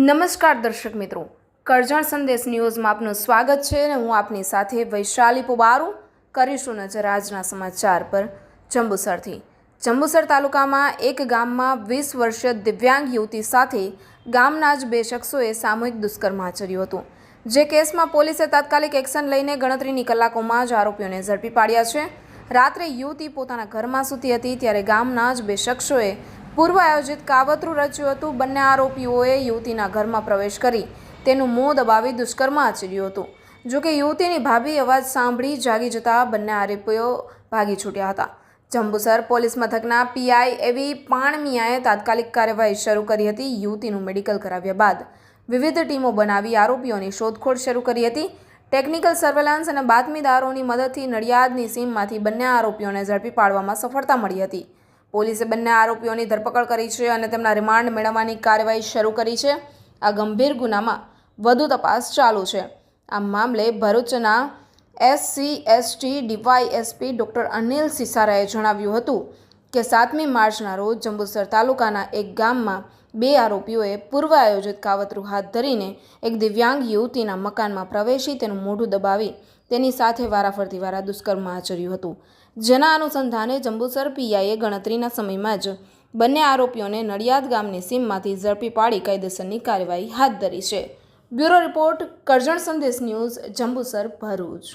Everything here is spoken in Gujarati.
નમસ્કાર દર્શક મિત્રો. કરજણ સંદેશ ન્યૂઝમાં આપનું સ્વાગત છે અને હું આપની સાથે વૈશાલી પોબારુ કરીશું નજર આજના સમાચાર પર જંબુસરથી. જંબુસર તાલુકામાં એક ગામમાં વીસ વર્ષીય દિવ્યાંગ યુવતી સાથે ગામના જ બે શખ્સોએ સામૂહિક દુષ્કર્મ આચર્યું હતું. જે કેસમાં પોલીસે તાત્કાલિક એક્શન લઈને ગણતરીની કલાકોમાં જ આરોપીઓને ઝડપી પાડ્યા છે. રાત્રે યુવતી પોતાના ઘરમાં સૂતી હતી ત્યારે ગામના જ બે શખ્સોએ પૂર્વ આયોજિત કાવતરું રચ્યું હતું. બંને આરોપીઓએ યુવતીના ઘરમાં પ્રવેશ કરી તેનું મોં દબાવી દુષ્કર્મ આચર્યું હતું. જોકે યુવતીની ભાભી અવાજ સાંભળી જાગી જતા બંને આરોપીઓ ભાગી છૂટ્યા હતા. જંબુસર પોલીસ મથકના પીઆઈ એવી પાણમિયાએ તાત્કાલિક કાર્યવાહી શરૂ કરી હતી. યુવતીનું મેડિકલ કરાવ્યા બાદ વિવિધ ટીમો બનાવી આરોપીઓની શોધખોળ શરૂ કરી હતી. ટેકનિકલ સર્વેલન્સ અને બાતમીદારોની મદદથી નડિયાદની સીમમાંથી બંને આરોપીઓને ઝડપી પાડવામાં સફળતા મળી હતી. પોલીસે બંને આરોપીઓની ધરપકડ કરી છે અને તેમના રિમાન્ડ મેળવવાની કાર્યવાહી શરૂ કરી છે. આ ગંભીર ગુનામાં વધુ તપાસ ચાલુ છે. આ મામલે ભરૂચના SC, ST DYSP doctor Anil સિસારાએ જણાવ્યું હતું કે સાતમી માર્ચના રોજ જંબુસર તાલુકાના એક ગામમાં બે આરોપીઓએ પૂર્વ આયોજિત કાવતરું હાથ ધરીને એક દિવ્યાંગ યુવતીના મકાનમાં પ્રવેશી તેનું મોઢું દબાવી તેની સાથે વારાફરતી વારા દુષ્કર્મ આચર્યું હતું. જેના અનુસંધાને જંબુસર પીઆઈએ ગણતરીના સમયમાં જ બંને આરોપીઓને નડિયાદ ગામની સીમમાંથી ઝડપી પાડી કાયદેસરની કાર્યવાહી હાથ ધરી છે. બ્યુરો રિપોર્ટ કરજણ સંદેશ ન્યૂઝ જંબુસર ભરૂચ.